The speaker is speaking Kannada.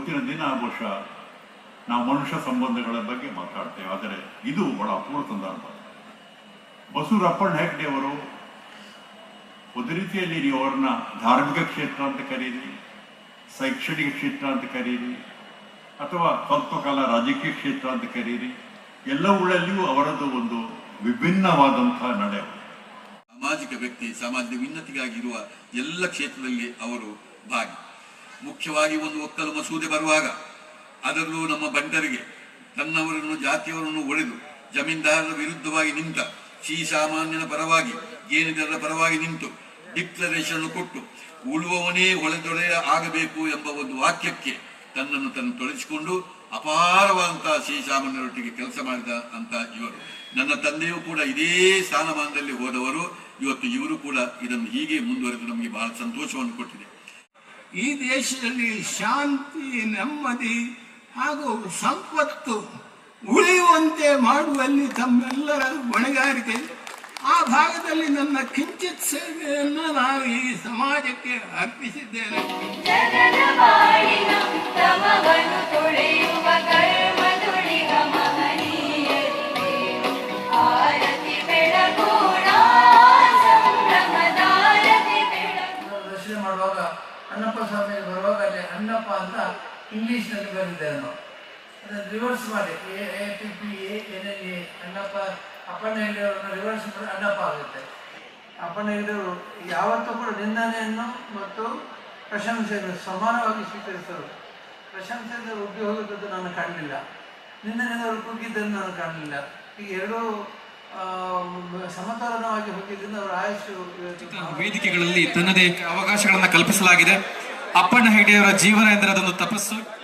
ಇವತ್ತಿನ ದಿನ ಬಹುಶಃ ನಾವು ಮನುಷ್ಯ ಸಂಬಂಧಗಳ ಬಗ್ಗೆ ಮಾತಾಡ್ತೇವೆ. ಆದರೆ ಇದು ಬಹಳ ಅಪೂರ್ವ ಸಂದರ್ಭ. ಬಸವರಪ್ಪಣ್ಣ ಹೆಗ್ಡೆ ಅವರು ಒಂದು ರೀತಿಯಲ್ಲಿ ನೀವು ಅವ್ರನ್ನ ಧಾರ್ಮಿಕ ಕ್ಷೇತ್ರ ಅಂತ ಕರೀರಿ, ಶೈಕ್ಷಣಿಕ ಕ್ಷೇತ್ರ ಅಂತ ಕರೀರಿ, ಅಥವಾ ಸ್ವಲ್ಪ ಕಾಲ ರಾಜಕೀಯ ಕ್ಷೇತ್ರ ಅಂತ ಕರೀರಿ ಎಲ್ಲವುಗಳಲ್ಲಿಯೂ ಅವರದ್ದು ಒಂದು ವಿಭಿನ್ನವಾದಂತಹ ನಡೆ ಸಾಮಾಜಿಕ ವ್ಯಕ್ತಿ, ಸಮಾಜದ ಉನ್ನತಿಗಾಗಿರುವ ಎಲ್ಲ ಕ್ಷೇತ್ರದಲ್ಲಿ ಅವರು ಭಾಗಿ. ಮುಖ್ಯವಾಗಿ ಒಂದು ಒಕ್ಕಲು ಮಸೂದೆ ಬರುವಾಗ ಅದರಲ್ಲೂ ನಮ್ಮ ಬಂಟರಿಗೆ ತನ್ನವರನ್ನು ಜಾತಿಯವರನ್ನು ಒಡೆದು ಜಮೀನ್ದಾರರ ವಿರುದ್ಧವಾಗಿ ನಿಂತ ಶ್ರೀ ಸಾಮಾನ್ಯನ ಪರವಾಗಿ ಏನಿದರ ಪರವಾಗಿ ನಿಂತು ಡಿಕ್ಲರೇಷನ್ ಕೊಟ್ಟು ಉಳುವವನೇ ಹೊಳೆದೊಳೆ ಆಗಬೇಕು ಎಂಬ ಒಂದು ವಾಕ್ಯಕ್ಕೆ ತನ್ನನ್ನು ತನ್ನ ತೊಡಗಿಸಿಕೊಂಡು ಅಪಾರವಾದಂತಹ ಶ್ರೀಸಾಮಾನ್ಯರೊಟ್ಟಿಗೆ ಕೆಲಸ ಮಾಡಿದ ಅಂತ ಇವರು. ನನ್ನ ತಂದೆಯೂ ಕೂಡ ಇದೇ ಸ್ಥಾನಮಾನದಲ್ಲಿ ಹೋದವರು. ಇವತ್ತು ಇವರು ಕೂಡ ಇದನ್ನು ಹೀಗೆ ಮುಂದುವರೆದು ನಮಗೆ ಬಹಳ ಸಂತೋಷವನ್ನು ಕೊಟ್ಟಿದೆ. ಈ ದೇಶದಲ್ಲಿ ಶಾಂತಿ, ನೆಮ್ಮದಿ ಹಾಗೂ ಸಂಪತ್ತು ಉಳಿಯುವಂತೆ ಮಾಡುವಲ್ಲಿ ತಮ್ಮೆಲ್ಲರ ಹೊಣೆಗಾರಿಕೆ. ಆ ಭಾಗದಲ್ಲಿ ನನ್ನ ಕಿಂಚಿತ್ ಸೇವೆಯನ್ನು ನಾನು ಈ ಸಮಾಜಕ್ಕೆ ಅರ್ಪಿಸಿದ್ದೇನೆ. ಅಣ್ಣಪ್ಪ ಸ್ವಾಮಿ ಬರುವಾಗ ಅಲ್ಲಿ ಅಣ್ಣಪ್ಪ ಅಂತ ಇಂಗ್ಲೀಷ್ನಲ್ಲಿ ಬರೆದಿದ್ದೇವೆ ನಾವು ಅದನ್ನು ರಿವರ್ಸ್ ಮಾಡಿ. A A P P A N N A Annappa Appanna ಹೇಳಿದವರನ್ನು reverse ಮಾಡಿ ಅಣ್ಣಪ್ಪ ಆಗುತ್ತೆ. ಅಪ್ಪಣ್ಣ ಹೇಳಿದವರು ಯಾವತ್ತೂ ಕೂಡ ನಿಂದನೆಯನ್ನು ಮತ್ತು ಪ್ರಶಂಸೆಯನ್ನು ಸಮಾನವಾಗಿ ಸ್ವೀಕರಿಸಿದರು ಪ್ರಶಂಸೆಯಿಂದ ಹೋಗುತ್ತದೆ ನಾನು ಕಾಣಲಿಲ್ಲ. ನಿಂದನೆದವರು ಕುಗ್ಗಿದ್ದನ್ನು ನಾನು ಕಾಣಲಿಲ್ಲ. ಈಗ ಎರಡೂ ಸಮತೋಲನವಾಗಿ ಹೋಗಿದ್ದರಿಂದ ಅವರ ಆಯುಷು ವೇದಿಕೆಗಳಲ್ಲಿ ತನ್ನದೇ ಅವಕಾಶಗಳನ್ನು ಕಲ್ಪಿಸಲಾಗಿದೆ. ಅಪ್ಪಣ್ಣ ಹೆಗ್ಡೆಯವರ ಜೀವನ ಎಂದರೆ ಅದೊಂದು ತಪಸ್ಸು.